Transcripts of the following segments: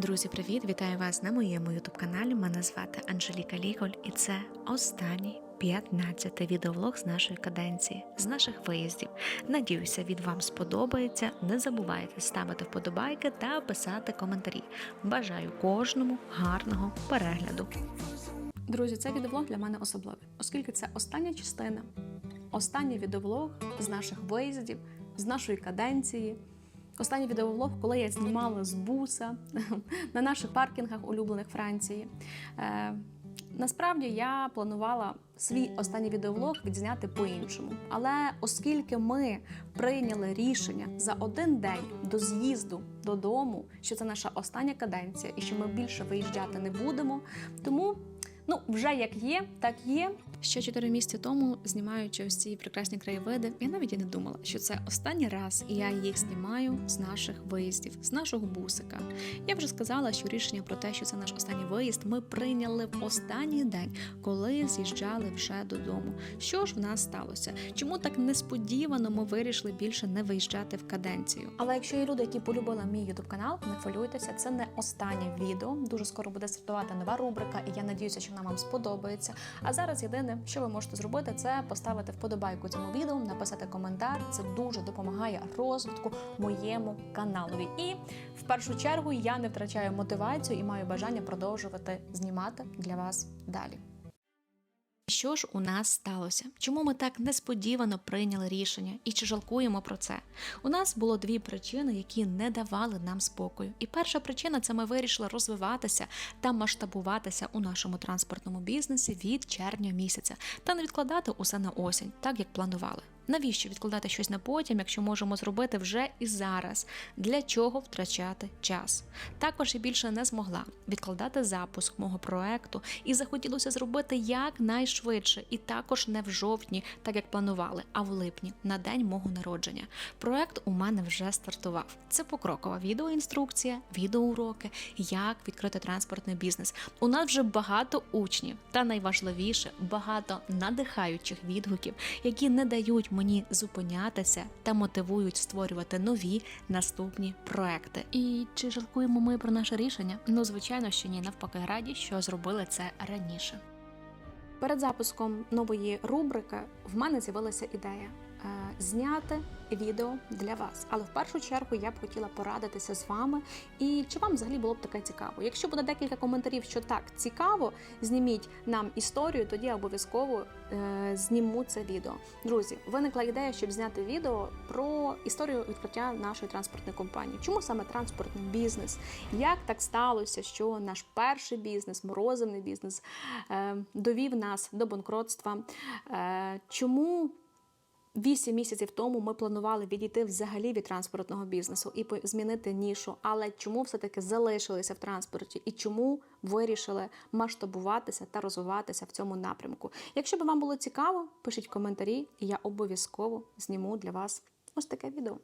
Друзі, привіт! Вітаю вас на моєму ютуб каналі. Мене звати Анжеліка Ліголь, і це останній 15-й відеовлог з нашої каденції, з наших виїздів. Надіюся, від вам сподобається. Не забувайте ставити вподобайки та писати коментарі. Бажаю кожному гарного перегляду. Друзі, цей відеоблог для мене особливий, оскільки це остання частина, останній відеоблог з наших виїздів, з нашої каденції. Останній відеоблог, коли я знімала з буса на наших паркінгах улюблених Франції. Е, насправді я планувала свій останній відеоблог відзняти по-іншому. Але оскільки ми прийняли рішення за один день до з'їзду додому, що це наша остання каденція і що ми більше виїжджати не будемо, тому ну вже як є, так є. Ще чотири місяці тому, знімаючи ось ці прекрасні краєвиди, я навіть і не думала, що це останній раз і я їх знімаю з наших виїздів, з нашого бусика. Я вже сказала, що рішення про те, що це наш останній виїзд, ми прийняли в останній день, коли з'їжджали вже додому. Що ж в нас сталося? Чому так несподівано ми вирішили більше не виїжджати в каденцію? Але якщо є люди, які полюбили мій ютуб канал, не хвилюйтеся, це не останнє відео. Дуже скоро буде стартувати нова рубрика, і я надіюся, що вона вам сподобається. А зараз єдине, що ви можете зробити, це поставити вподобайку цьому відео, написати коментар. Це дуже допомагає розвитку моєму каналові. І в першу чергу я не втрачаю мотивацію і маю бажання продовжувати знімати для вас далі. Що ж у нас сталося? Чому ми так несподівано прийняли рішення і чи жалкуємо про це? У нас було дві причини, які не давали нам спокою. І перша причина це ми вирішили розвиватися та масштабуватися у нашому транспортному бізнесі від червня місяця та не відкладати усе на осінь, так як планували. Навіщо відкладати щось на потім, якщо можемо зробити вже і зараз? Для чого втрачати час? Також я більше не змогла відкладати запуск мого проекту і захотілося зробити якнайшвидше, і також не в жовтні, так як планували, а в липні на день мого народження. Проект у мене вже стартував. Це покрокова відеоінструкція, відеоуроки, як відкрити транспортний бізнес. У нас вже багато учнів, та найважливіше багато надихаючих відгуків, які не дають мені зупинятися та мотивують створювати нові наступні проекти. І чи жалкуємо ми про наше рішення? Ну звичайно, що ні, навпаки, раді, що зробили це раніше. Перед запуском нової рубрики в мене з'явилася ідея зняти відео для вас. Але в першу чергу я б хотіла порадитися з вами. І чи вам взагалі було б таке цікаво? Якщо буде декілька коментарів, що так цікаво, зніміть нам історію, тоді обов'язково е, зніму це відео. Друзі, виникла ідея, щоб зняти відео про історію відкриття нашої транспортної компанії. Чому саме транспортний бізнес? Як так сталося, що наш перший бізнес, морозивний бізнес, е, довів нас до банкротства? Е, чому Вісім місяців тому ми планували відійти взагалі від транспортного бізнесу і змінити нішу. Але чому все-таки залишилися в транспорті і чому вирішили масштабуватися та розвиватися в цьому напрямку? Якщо б вам було цікаво, пишіть коментарі, і я обов'язково зніму для вас ось таке відео.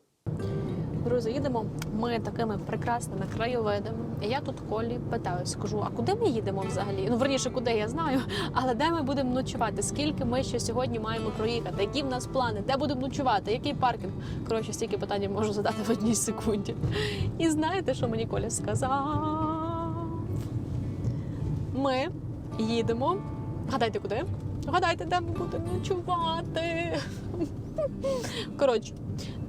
Друзі, їдемо ми такими прекрасними краєвидами. І я тут Колі питаю, скажу, а куди ми їдемо взагалі? Ну, верніше, куди я знаю, але де ми будемо ночувати? Скільки ми ще сьогодні маємо проїхати? Які в нас плани? Де будемо ночувати? Який паркінг? Коротше, стільки питань можу задати в одній секунді. І знаєте, що мені Коля сказав? Ми їдемо. Гадайте, куди? Гадайте, де ми будемо ночувати. Коротше,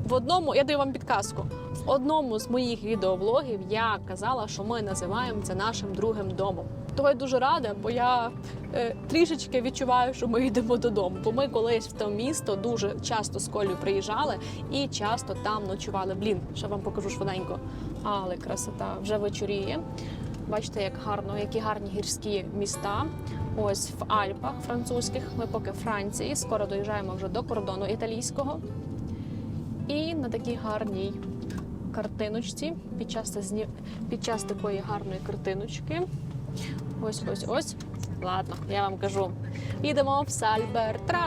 в одному, я даю вам підказку. В одному з моїх відеоблогів я казала, що ми називаємо це нашим другим домом. Того я дуже рада, бо я е, трішечки відчуваю, що ми йдемо додому. Бо ми колись в те місто дуже часто з Колею приїжджали і часто там ночували. Блін, ще вам покажу швиденько. Але красота вже вечоріє. Бачите, як гарно, які гарні гірські міста. Ось в Альпах французьких. Ми поки Франції. Скоро доїжджаємо вже до кордону італійського. І на такій гарній картиночці, під час, під час такої гарної картиночки. Ось ось ось. Ладно, я вам кажу. Їдемо в Сальбертранд.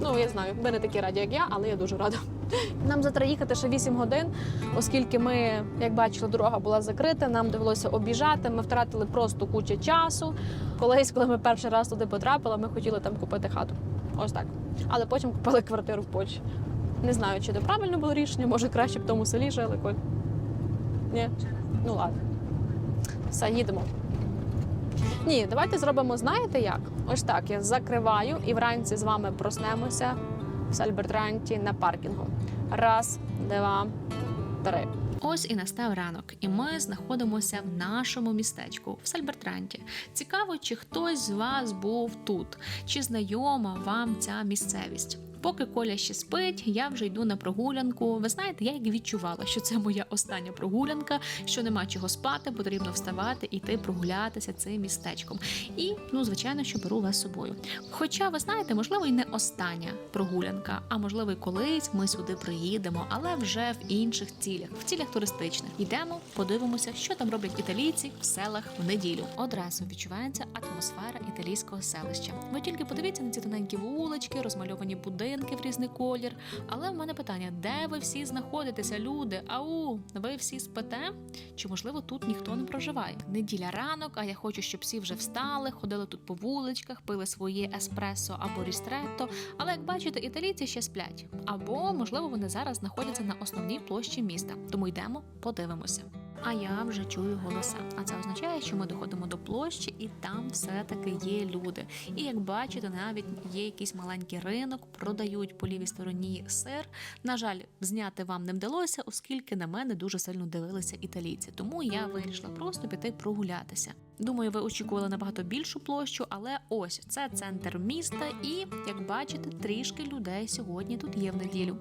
Ну, я знаю, ви не такі раді, як я, але я дуже рада. Нам завтра їхати ще 8 годин, оскільки ми, як бачили, дорога була закрита, нам довелося обіжати. Ми втратили просто кучу часу. Колись, коли ми перший раз туди потрапили, ми хотіли там купити хату. Ось так. Але потім купили квартиру в Польщі. Не знаю, чи це правильно було рішення, може краще б в тому селі жили, Коль. Ні? Ну ладно. Все, їдемо. Ні, давайте зробимо, знаєте як? Ось так, я закриваю і вранці з вами проснемося в Сальбертранті на паркінгу. Раз, два, три. Ось і настав ранок, і ми знаходимося в нашому містечку в Сальбертранті. Цікаво, чи хтось з вас був тут, чи знайома вам ця місцевість. Поки Коля ще спить, я вже йду на прогулянку. Ви знаєте, я як відчувала, що це моя остання прогулянка, що нема чого спати, потрібно вставати, іти прогулятися цим містечком. І, ну, звичайно, що беру вас з собою. Хоча, ви знаєте, можливо, і не остання прогулянка, а можливо, і колись ми сюди приїдемо, але вже в інших цілях, в цілях туристичних. Йдемо, подивимося, що там роблять італійці в селах в неділю. Одразу відчувається атмосфера італійського селища. Ви тільки подивіться на ці тоненькі вулички, розмальовані будинки в різний колір. Але в мене питання: де ви всі знаходитеся, люди? Ау, ви всі спите? Чи можливо тут ніхто не проживає? Неділя ранок, а я хочу, щоб всі вже встали, ходили тут по вуличках, пили своє еспресо або рістретто. Але як бачите, італійці ще сплять. Або можливо вони зараз знаходяться на основній площі міста. Тому йдемо, подивимося. А я вже чую голоса. А це означає, що ми доходимо до площі, і там все-таки є люди. І як бачите, навіть є якийсь маленький ринок, продають по лівій стороні сир. На жаль, зняти вам не вдалося, оскільки на мене дуже сильно дивилися італійці. Тому я вирішила просто піти прогулятися. Думаю, ви очікували набагато більшу площу, але ось це центр міста, і як бачите, трішки людей сьогодні тут є в неділю.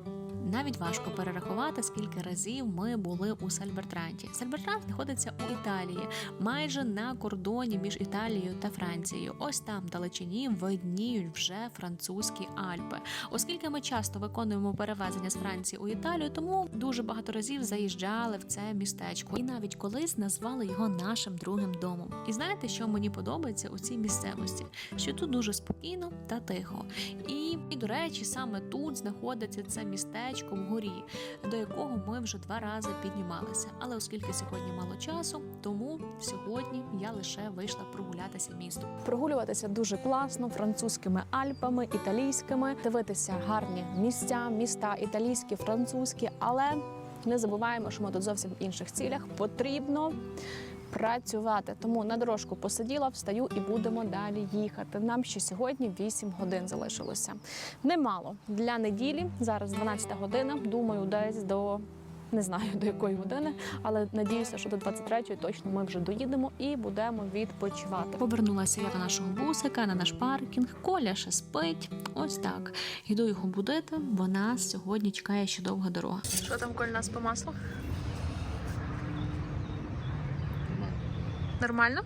Навіть важко перерахувати, скільки разів ми були у Сальбертранті. Сальбертрант знаходиться у Італії, майже на кордоні між Італією та Францією. Ось там далечині видніють вже французькі Альпи. Оскільки ми часто виконуємо перевезення з Франції у Італію, тому дуже багато разів заїжджали в це містечко, і навіть колись назвали його нашим другим домом. І знаєте, що мені подобається у цій місцевості? Що тут дуже спокійно та тихо. І, і до речі, саме тут знаходиться це містечко вгорі, до якого ми вже два рази піднімалися. Але оскільки сьогодні мало часу, тому сьогодні я лише вийшла прогулятися містом. Прогулюватися дуже класно французькими альпами, італійськими, дивитися гарні місця, міста італійські, французькі, але не забуваємо, що ми тут зовсім в інших цілях. Потрібно працювати. Тому на дорожку посиділа, встаю і будемо далі їхати. Нам ще сьогодні 8 годин залишилося. Немало для неділі. Зараз 12 година. Думаю, десь до. Не знаю до якої години, але надіюся, що до 23-ї точно ми вже доїдемо і будемо відпочивати. Повернулася я до нашого бусика на наш паркінг. Коля ще спить. Ось так. Йду його будити, бо нас сьогодні чекає ще довга дорога. Що там Коль нас по маслу? Нормально?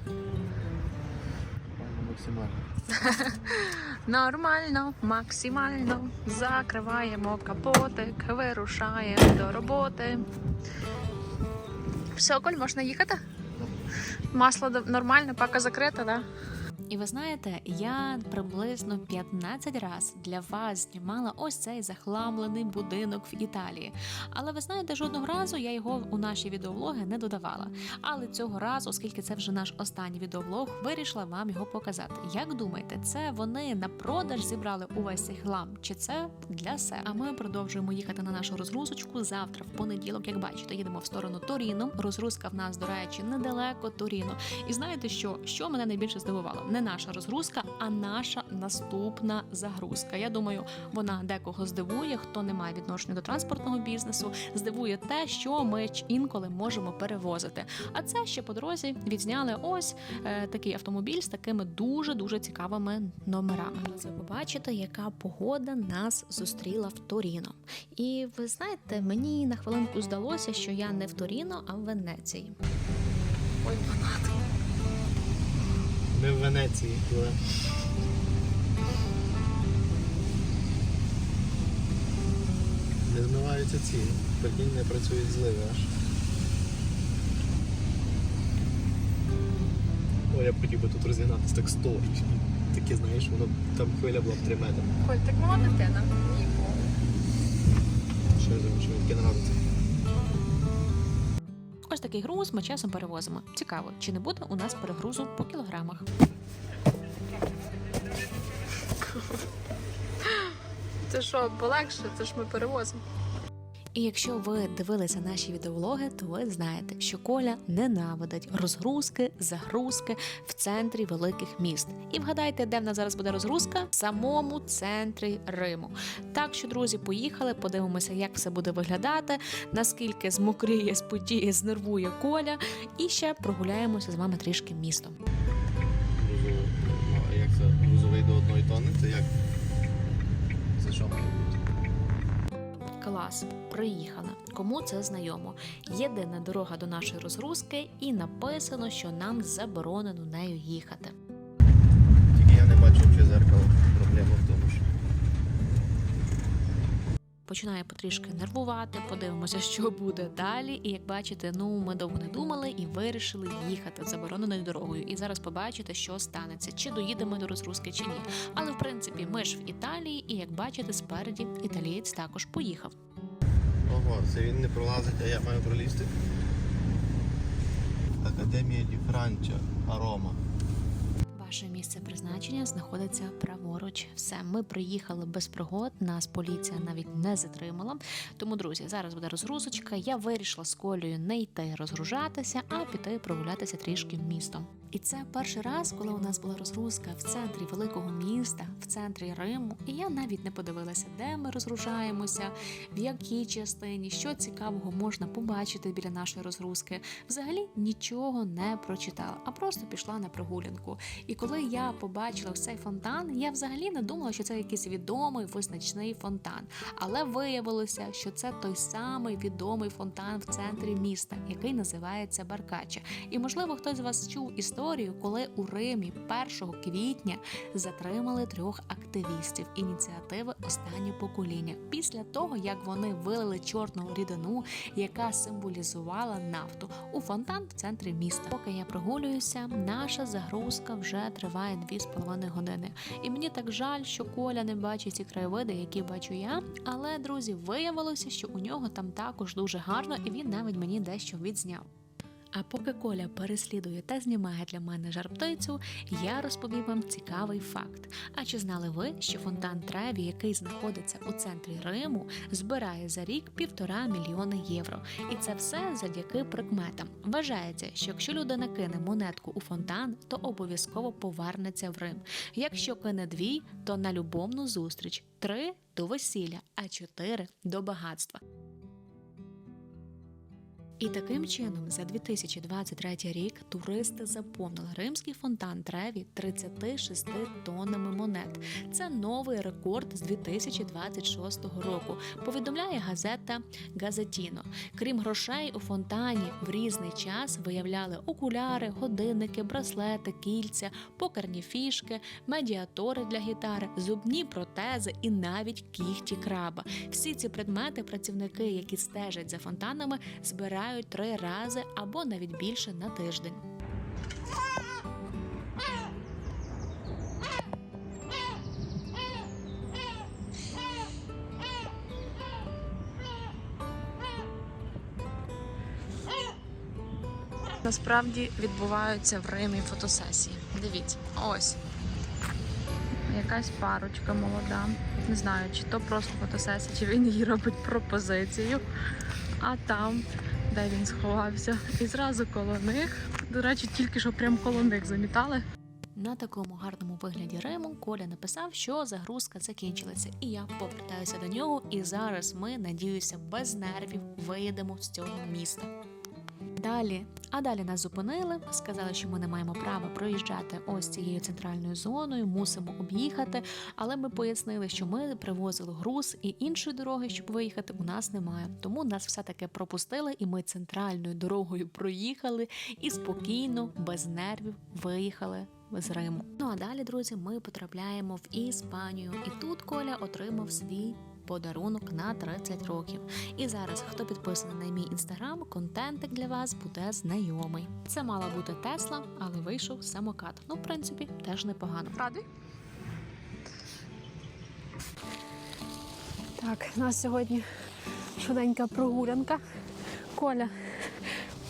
Максимально. Нормально, максимально. Закриваємо капотик, вирушаємо до роботи. Все, Коль, можна їхати? Масло нормально, пака закрита, да? І ви знаєте, я приблизно 15 разів для вас знімала ось цей захламлений будинок в Італії. Але ви знаєте, жодного разу я його у наші відеоблоги не додавала. Але цього разу, оскільки це вже наш останній відеоблог, вирішила вам його показати. Як думаєте, це вони на продаж зібрали увесь цей хлам? Чи це для себе? А ми продовжуємо їхати на нашу розгрузочку завтра, в понеділок. Як бачите, їдемо в сторону Торіно. Розгрузка в нас, до речі, недалеко Торіно. І знаєте що? Що мене найбільше здивувало? Не наша розгрузка, а наша наступна загрузка. Я думаю, вона декого здивує, хто не має відношення до транспортного бізнесу. Здивує те, що ми інколи можемо перевозити. А це ще по дорозі відзняли ось е, такий автомобіль з такими дуже дуже цікавими номерами. Зараз ви побачите, яка погода нас зустріла в Торіно. І ви знаєте, мені на хвилинку здалося, що я не в Торіно, а в Венеції. Ой, фанат. Ми в Венеції були. Не змиваються ці. Прикинь, не працюють зливи аж. О, я б хотів би тут розігнатися так 100. і Таке, знаєш, воно там хвиля була в 3 метри. Коль, так мала дитина. Що я думаю, що таке. Ось такий груз ми часом перевозимо. Цікаво, чи не буде у нас перегрузу по кілограмах. Це що, полегше, це ж ми перевозимо. І якщо ви дивилися наші відеоблоги, то ви знаєте, що Коля ненавидить розгрузки, загрузки в центрі великих міст. І вгадайте, де в нас зараз буде розгрузка? В самому центрі Риму. Так що, друзі, поїхали, подивимося, як все буде виглядати, наскільки змокріє, спотіє, знервує Коля, і ще прогуляємося з вами трішки містом. Як це? Грузовий до одної тонни, це як? Це що має? Клас, приїхала. Кому це знайомо? Єдина дорога до нашої розгрузки, і написано, що нам заборонено нею їхати. Тільки я не бачу чи зеркало. Проблема в тому, що. Починає потрішки нервувати, подивимося, що буде далі. І як бачите, ну ми довго не думали і вирішили їхати забороненою дорогою. І зараз побачите, що станеться, чи доїдемо до розгрузки, чи ні. Але в принципі, ми ж в Італії, і як бачите, спереді італієць також поїхав. Ого, це він не пролазить, а я маю пролізти. Академія Ді Франча, Арома. Ваше місце призначення знаходиться праворуч. Все, ми приїхали без пригод. Нас поліція навіть не затримала. Тому, друзі, зараз буде розгрузочка. Я вирішила з колею не йти розгружатися, а піти прогулятися трішки містом. І це перший раз, коли у нас була розгрузка в центрі великого міста, в центрі Риму. І я навіть не подивилася, де ми розгружаємося, в якій частині, що цікавого можна побачити біля нашої розгрузки. Взагалі нічого не прочитала, а просто пішла на прогулянку. І коли я побачила цей фонтан, я взагалі не думала, що це якийсь відомий визначний фонтан. Але виявилося, що це той самий відомий фонтан в центрі міста, який називається Баркача. І можливо, хтось з вас чув історію, коли у Римі 1 квітня затримали трьох активістів ініціативи Останнє покоління після того, як вони вилили чорну рідину, яка символізувала нафту у фонтан в центрі міста. Поки я прогулююся, наша загрузка вже триває 2,5 години. І мені так жаль, що Коля не бачить ці краєвиди, які бачу я. Але друзі, виявилося, що у нього там також дуже гарно, і він навіть мені дещо відзняв. А поки Коля переслідує та знімає для мене жар-птицю, я розповім вам цікавий факт. А чи знали ви, що фонтан Треві, який знаходиться у центрі Риму, збирає за рік півтора мільйони євро? І це все завдяки прикметам. Вважається, що якщо людина кине монетку у фонтан, то обов'язково повернеться в Рим. Якщо кине дві, то на любовну зустріч, три до весілля, а чотири до багатства. І таким чином, за 2023 рік туристи заповнили римський фонтан Треві 36 тоннами монет. Це новий рекорд з 2026 року. Повідомляє газета Газетіно. Крім грошей, у фонтані в різний час виявляли окуляри, годинники, браслети, кільця, покерні фішки, медіатори для гітари, зубні протези і навіть кігті краба. Всі ці предмети працівники, які стежать за фонтанами, збирають три рази або навіть більше на тиждень. Насправді відбуваються в Римі фотосесії. Дивіться, ось. Якась парочка молода. Не знаю, чи то просто фотосесія, чи він їй робить пропозицію. А там, де він сховався, і зразу коло них. До речі, тільки що прям коло них замітали. На такому гарному вигляді Риму Коля написав, що загрузка закінчилася, і я повертаюся до нього. І зараз ми, надіюся, без нервів виїдемо з цього міста. Далі, а далі нас зупинили, сказали, що ми не маємо права проїжджати ось цією центральною зоною, мусимо об'їхати. Але ми пояснили, що ми привозили груз і іншої дороги, щоб виїхати, у нас немає. Тому нас все таки пропустили, і ми центральною дорогою проїхали і спокійно, без нервів, виїхали з Риму. Ну а далі, друзі, ми потрапляємо в Іспанію, і тут Коля отримав свій. Подарунок на 30 років. І зараз, хто підписаний на мій інстаграм, контентик для вас буде знайомий. Це мала бути Тесла, але вийшов самокат. Ну, в принципі, теж непогано. Радий? Так, у нас сьогодні швиденька прогулянка. Коля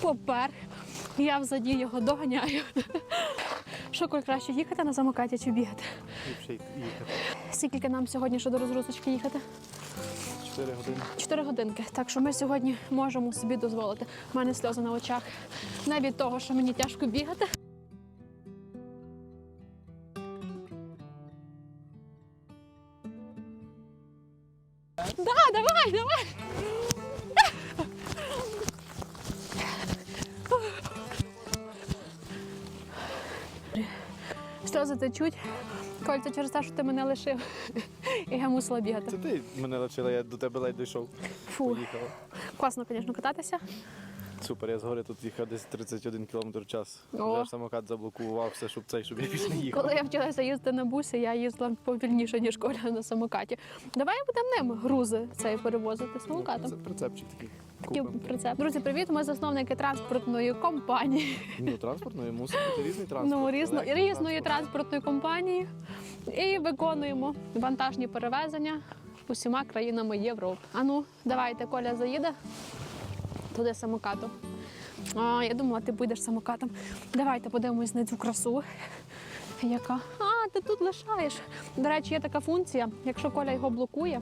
попер. Я взаді його доганяю. Що Коль, краще їхати на замокаті чи бігати? скільки нам сьогодні ще до розгрузочки їхати? 4 години. Чотири годинки. Так що ми сьогодні можемо собі дозволити. У мене сльози на очах. Не від того, що мені тяжко бігати. Течуть. Коль, це через те, що ти мене лишив. І я мусила бігати. Це ти мене навчила, я до тебе ледь дійшов. Фу, Поїхала. класно, звісно, кататися. Супер, я згори тут їхав десь 31 км в час. О. Вже самокат заблокувався, щоб цей, щоб я більше не їхав. Коли я вчилася їздити на бусі, я їздила повільніше, ніж Коля на самокаті. Давай будемо ним грузи цей перевозити самокатом. Це прицепчик такий. Такий Купимо. прицеп. Друзі, привіт! Ми засновники транспортної компанії. Ну, транспортної мусить бути різний транспорт. Ну, різно, різної транспортної компанії. І виконуємо вантажні перевезення усіма країнами Європи. А ну, давайте, Коля заїде туди самокатом. А, я думала, ти будеш самокатом. Давайте подивимось на цю красу. Яка? А, ти тут лишаєш. До речі, є така функція, якщо Коля його блокує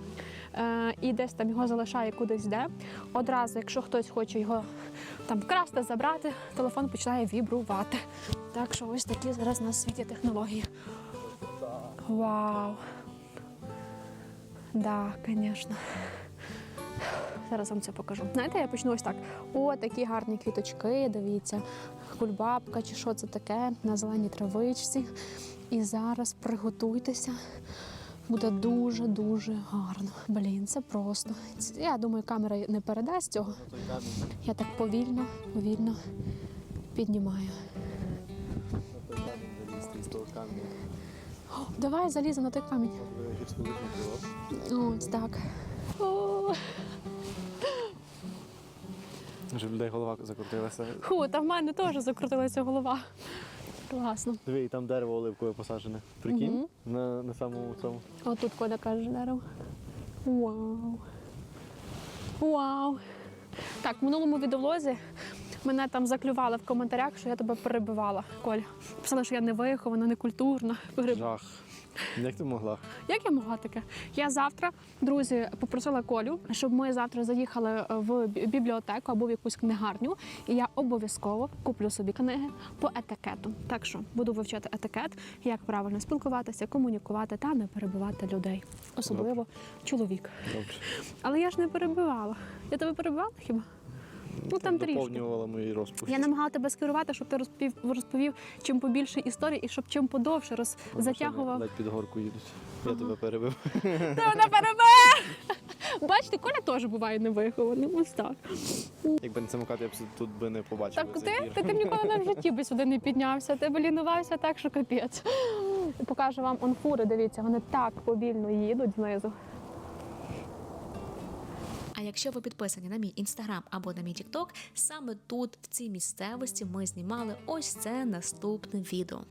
і десь там його залишає кудись де, одразу, якщо хтось хоче його там вкрасти, забрати, телефон починає вібрувати. Так що ось такі зараз на світі технології. Вау. Да, звісно. Зараз вам це покажу. Знаєте, я почну ось так. О, такі гарні квіточки, дивіться, кульбабка чи що це таке на зеленій травичці. І зараз приготуйтеся. Буде дуже-дуже гарно. Блін, це просто. Я думаю, камера не передасть цього. Я так повільно, повільно піднімаю. О, давай заліземо на той камінь. Ось так. О, Щоб людей голова закрутилася. Ху, та в мене теж закрутилася голова. Класно. Диви, і там дерево оливкове посаджене. Прикинь? Угу. На, на самому цьому. Отут Коля каже дерево. Вау. Вау. Так, в минулому відеолозі мене там заклювали в коментарях, що я тебе перебивала, Коль. Писали, що я не вихована, не культурна. Жах. Як ти могла? Як я могла таке? Я завтра, друзі, попросила Колю, щоб ми завтра заїхали е, в бібліотеку або в якусь книгарню, і я обов'язково куплю собі книги по етикету. Так що буду вивчати етикет, як правильно спілкуватися, комунікувати та не перебивати людей, особливо чоловік. Добре. Але я ж не перебивала. Я тебе перебивала хіба? Ну там доповнювала мої розповіді. Я намагала тебе скерувати, щоб ти розповів, розповів чим побільше історій і щоб чим подовше роз Машини затягував. Ледь під горку їдуть. Я тебе перебив. Ти мене перебив! Бачите, Коля теж буває невихованим. Ось так. Якби не самокат, я б тут би не побачив. Так ти, ти, ти ніколи не в житті би сюди не піднявся. Ти б лінувався так, що капець. Покажу вам он фури, дивіться, вони так повільно їдуть знизу. А якщо ви підписані на мій інстаграм або на мій тікток, саме тут, в цій місцевості, ми знімали ось це наступне відео.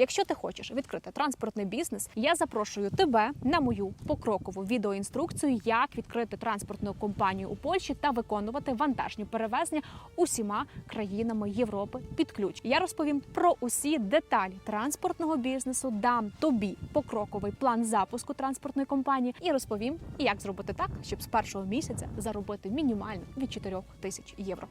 Якщо ти хочеш відкрити транспортний бізнес, я запрошую тебе на мою покрокову відеоінструкцію, як відкрити транспортну компанію у Польщі та виконувати вантажні перевезення усіма країнами Європи під ключ. Я розповім про усі деталі транспортного бізнесу, дам тобі покроковий план запуску транспортної компанії і розповім, як зробити так, щоб з першого місяця заробити мінімально від 4 тисяч євро.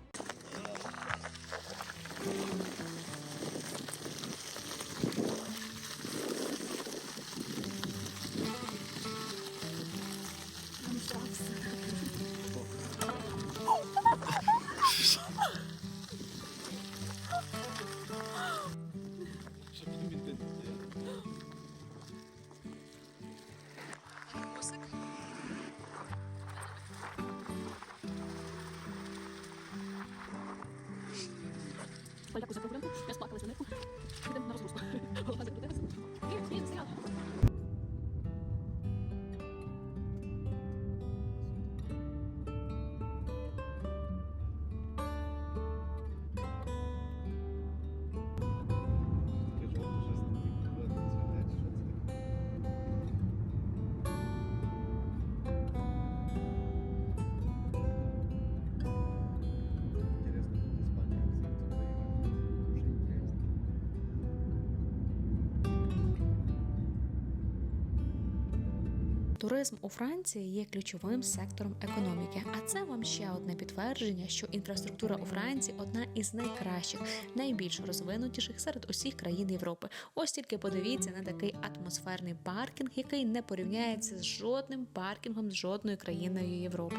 Туризм у Франції є ключовим сектором економіки, а це вам ще одне підтвердження, що інфраструктура у Франції одна із найкращих, найбільш розвинутіших серед усіх країн Європи. Ось тільки подивіться на такий атмосферний паркінг, який не порівняється з жодним паркінгом з жодною країною Європи.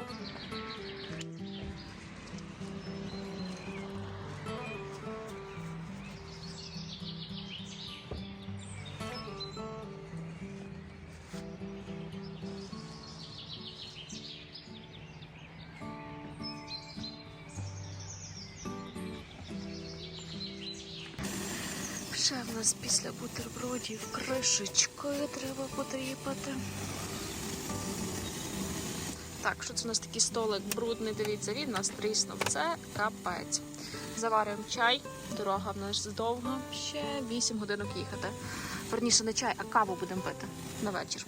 Ще в нас після бутербродів кришечки треба потріпати. Так, що це у нас такий столик брудний, дивіться, він нас тріснув. Це капець. Заварюємо чай, дорога в нас довга, ще 8 годинок їхати. Верніше не чай, а каву будемо пити на вечір.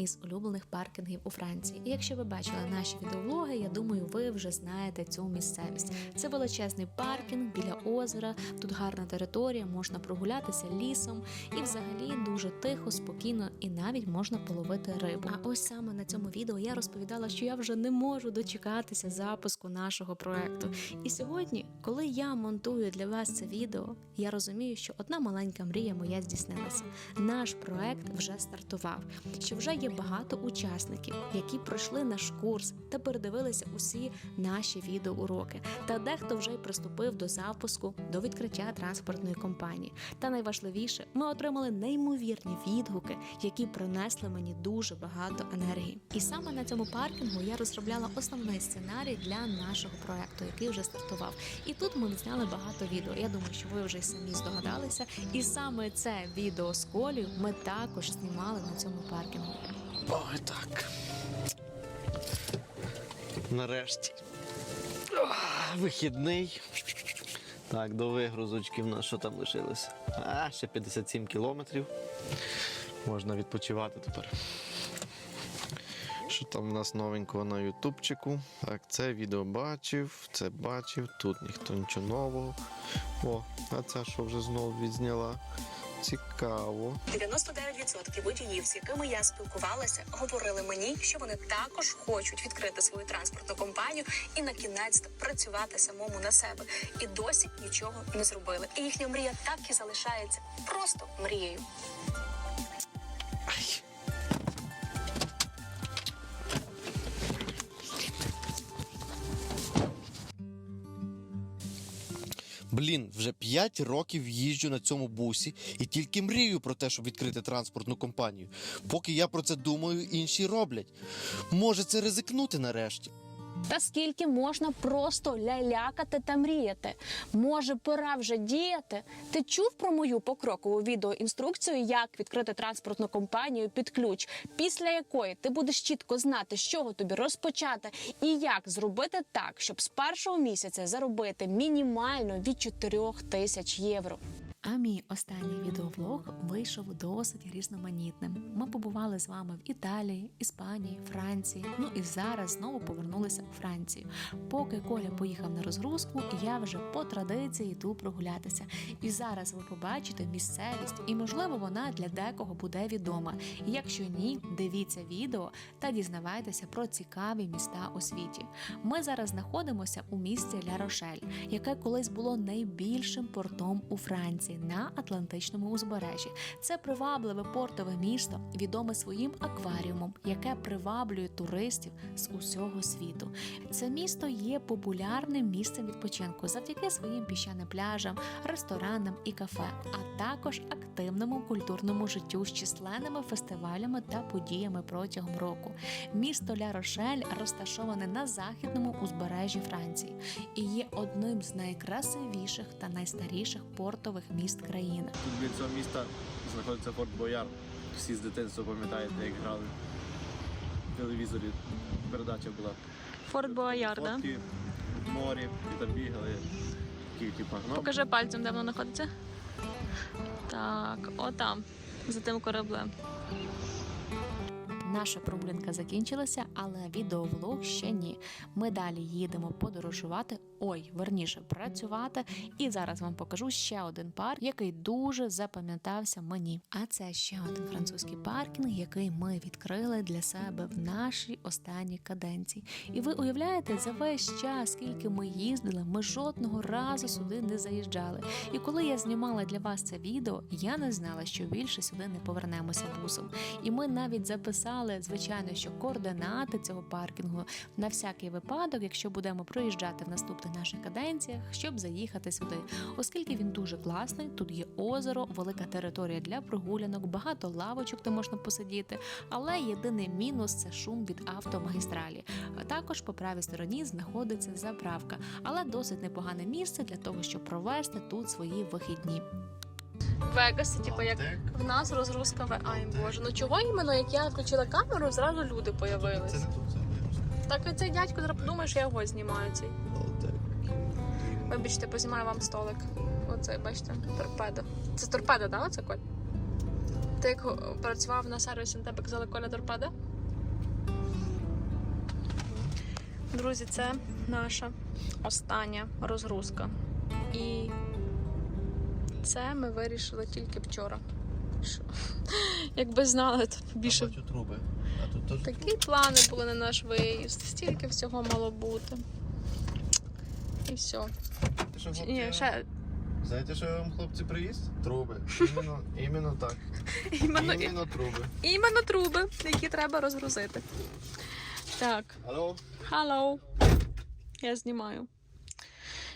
Із улюблених паркінгів у Франції. І якщо ви бачили наші відеоблоги, я думаю, ви вже знаєте цю місцевість. Це величезний паркінг біля озера. Тут гарна територія, можна прогулятися лісом, і взагалі дуже тихо, спокійно, і навіть можна половити рибу. А ось саме на цьому відео я розповідала, що я вже не можу дочекатися запуску нашого проекту. І сьогодні, коли я монтую для вас це відео, я розумію, що одна маленька мрія моя здійснилася. Наш проект вже стартував. Що вже є багато учасників, які пройшли наш курс та передивилися усі наші відеоуроки. Та дехто вже й приступив до запуску, до відкриття транспортної компанії. Та найважливіше, ми отримали неймовірні відгуки, які принесли мені дуже багато енергії. І саме на цьому паркінгу я розробляла основний сценарій для нашого проекту, який вже стартував. І тут ми зняли багато відео. Я думаю, що ви вже самі здогадалися. І саме це відео з колію ми також знімали на цьому паркінгу. Ой, так. Нарешті. Вихідний. Так, до вигрузочки в нас що там лишилося? А, ще 57 кілометрів. Можна відпочивати тепер. Що там у нас новенького на ютубчику? Так, це відео бачив, це бачив, тут ніхто нічого нового. О, а ця що вже знову відзняла? Цікаво. 99% водіїв, з якими я спілкувалася, говорили мені, що вони також хочуть відкрити свою транспортну компанію і на кінець працювати самому на себе. І досі нічого не зробили. І їхня мрія так і залишається просто мрією. Блін, вже 5 років їжджу на цьому бусі і тільки мрію про те, щоб відкрити транспортну компанію. Поки я про це думаю, інші роблять. Може, це ризикнути нарешті. Та скільки можна просто лялякати та мріяти? Може, пора вже діяти? Ти чув про мою покрокову відеоінструкцію, як відкрити транспортну компанію під ключ, після якої ти будеш чітко знати, з чого тобі розпочати, і як зробити так, щоб з першого місяця заробити мінімально від 4 тисяч євро. А мій останній відеовлог вийшов досить різноманітним. Ми побували з вами в Італії, Іспанії, Франції. Ну і зараз знову повернулися у Францію. Поки Коля поїхав на розгрузку, я вже по традиції йду прогулятися. І зараз ви побачите місцевість, і можливо вона для декого буде відома. Якщо ні, дивіться відео та дізнавайтеся про цікаві міста у світі. Ми зараз знаходимося у місті Ля Рошель, яке колись було найбільшим портом у Франції на Атлантичному узбережжі. Це привабливе портове місто, відоме своїм акваріумом, яке приваблює туристів з усього світу. Це місто є популярним місцем відпочинку завдяки своїм піщаним пляжам, ресторанам і кафе, а також активному культурному життю з численними фестивалями та подіями протягом року. Місто Ля Рошель розташоване на західному узбережжі Франції і є одним з найкрасивіших та найстаріших портових міст країни. Тут біля цього міста знаходиться Форт Бояр. Всі з дитинства пам'ятаєте, як грали в телевізорі. Передача була. Форт Бояр, да? В морі, і там бігали. Такі, типа, ну, Покажи пальцем, де воно знаходиться. Так, отам, за тим кораблем. Наша прогулянка закінчилася, але відеовлог ще ні. Ми далі їдемо подорожувати, ой, верніше працювати. І зараз вам покажу ще один парк, який дуже запам'ятався мені. А це ще один французький паркінг, який ми відкрили для себе в нашій останній каденції. І ви уявляєте, за весь час, скільки ми їздили, ми жодного разу сюди не заїжджали. І коли я знімала для вас це відео, я не знала, що більше сюди не повернемося бусом. І ми навіть записали, звичайно, що координати цього паркінгу на всякий випадок, якщо будемо проїжджати в наступних наших каденціях, щоб заїхати сюди, оскільки він дуже класний. Тут є озеро, велика територія для прогулянок, багато лавочок, де можна посидіти. Але єдиний мінус це шум від автомагістралі. Також по правій стороні знаходиться заправка, але досить непогане місце для того, щоб провести тут свої вихідні. Вегас, це типу як в нас розгрузка в Ай Боже. Ну чого іменно, як я включила камеру, зразу люди появились. Це не тут. Так і цей дядько зараз подумає, що я його знімаю цей. Вибачте, познімаю вам столик. Оцей, бачите, торпеда. Це торпеда, так? Оце Коль? Ти як працював на сервісі, на тебе казали Коля торпеда? Друзі, це наша остання розгрузка. І це ми вирішили тільки вчора. Що? Якби знали, то більше бачу труби. А тут теж Такі плани були на наш виїзд. Стільки всього мало бути. І все. Знаєте, що, хлопці, Ні, ще Знаєте, що я вам хлопці привіз? Труби. Іменно, іменно так. іменно, Іменно труби. іменно труби, які треба розгрузити. Так, Алло? hello. Я знімаю.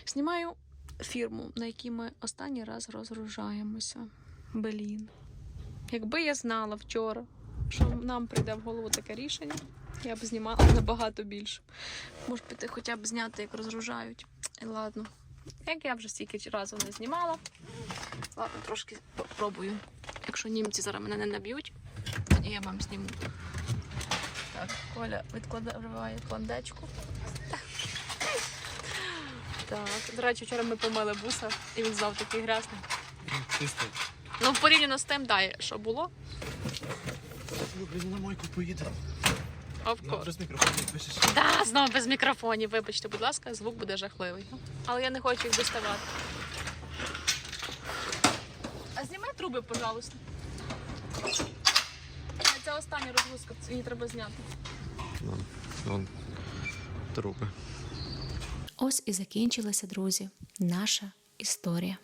Знімаю фірму, на якій ми останній раз розгружаємося. Блін. Якби я знала вчора, що нам прийде в голову таке рішення, я б знімала набагато більше. Може піти хоча б зняти, як розгружають. І ладно. Як я вже стільки разів не знімала. Ладно, трошки попробую. Якщо німці зараз мене не наб'ють, тоді я вам зніму. Так, Коля відкладає пландечку. Так, до речі, вчора ми помили буса, і він знов такий грязний. Чисто. Ну, порівняно з тим, дай, що було. Ну, блін, на мойку поїде. Ну, без мікрофону пишеш. Да, знову без мікрофонів. Вибачте, будь ласка, звук буде жахливий. Але я не хочу їх доставати. А знімай труби, пожалуйста. Це остання розгрузка, її треба зняти. Вон, вон труби. Ось і закінчилася, друзі, наша історія,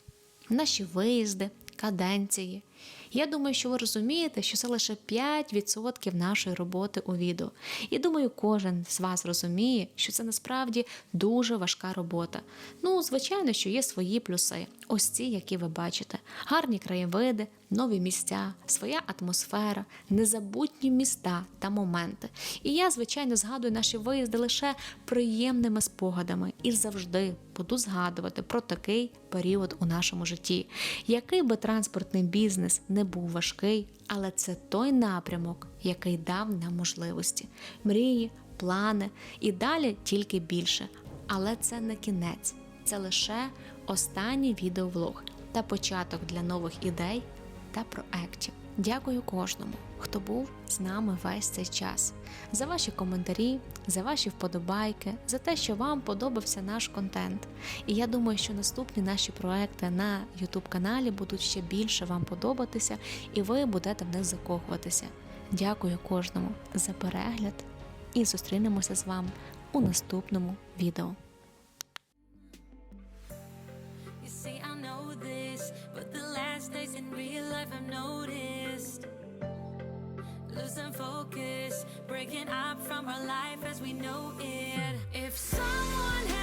наші виїзди, каденції. Я думаю, що ви розумієте, що це лише 5% нашої роботи у відео. І думаю, кожен з вас розуміє, що це насправді дуже важка робота. Ну, звичайно, що є свої плюси. Ось ці, які ви бачите: гарні краєвиди, нові місця, своя атмосфера, незабутні міста та моменти. І я, звичайно, згадую наші виїзди лише приємними спогадами і завжди буду згадувати про такий період у нашому житті. Який би транспортний бізнес не був важкий, але це той напрямок, який дав нам можливості, мрії, плани і далі тільки більше. Але це не кінець, це лише останній відеовлог та початок для нових ідей та проєктів. Дякую кожному, хто був з нами весь цей час, за ваші коментарі, за ваші вподобайки, за те, що вам подобався наш контент. І я думаю, що наступні наші проекти на YouTube каналі будуть ще більше вам подобатися, і ви будете в них закохуватися. Дякую кожному за перегляд і зустрінемося з вами у наступному відео. Breaking up from our life as we know it. If someone